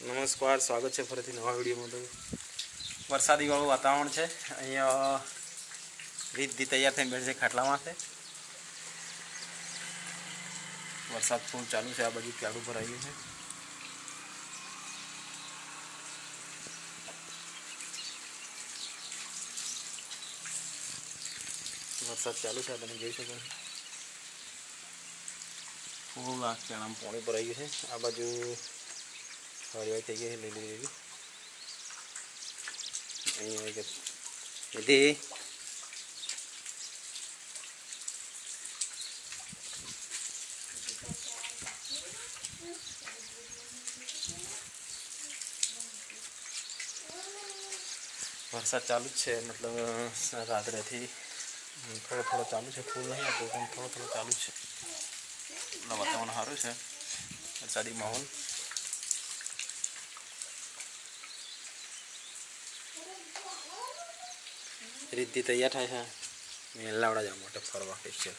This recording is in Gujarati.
નમસ્કાર, સ્વાગત છે ફરીથી નવા વિડીયોમાં તો. વરસાદી વાળું વાતાવરણ છે. અહીંયા રીતથી તૈયાર થઈને બેઠે છે ખાટલામાં વરસાદ ફૂલ ચાલુ છે, આ બાજુ પર આવ્યું છે. વરસાદ ચાલુ છે તમે જોઈ શકો ફૂલ આ કેળામાં પાણી આવ્યું છે. આ બાજુ හරියට ඒක හෙලෙලි ले ले ले ඉතී वर्षा चालू है मतलब रात रहती थोड़ा थोड़ा चालू है फूल नहीं तो थोड़ा थोड़ा चालू है मतलब वातावरण सारू है वरसादी माहौल। વાતાવરણ સારું છે વરસાદી માહોલ રીતિ તૈયાર થાય છે મેલાવડા જવા માટે ફરવા સ્પેશિયલ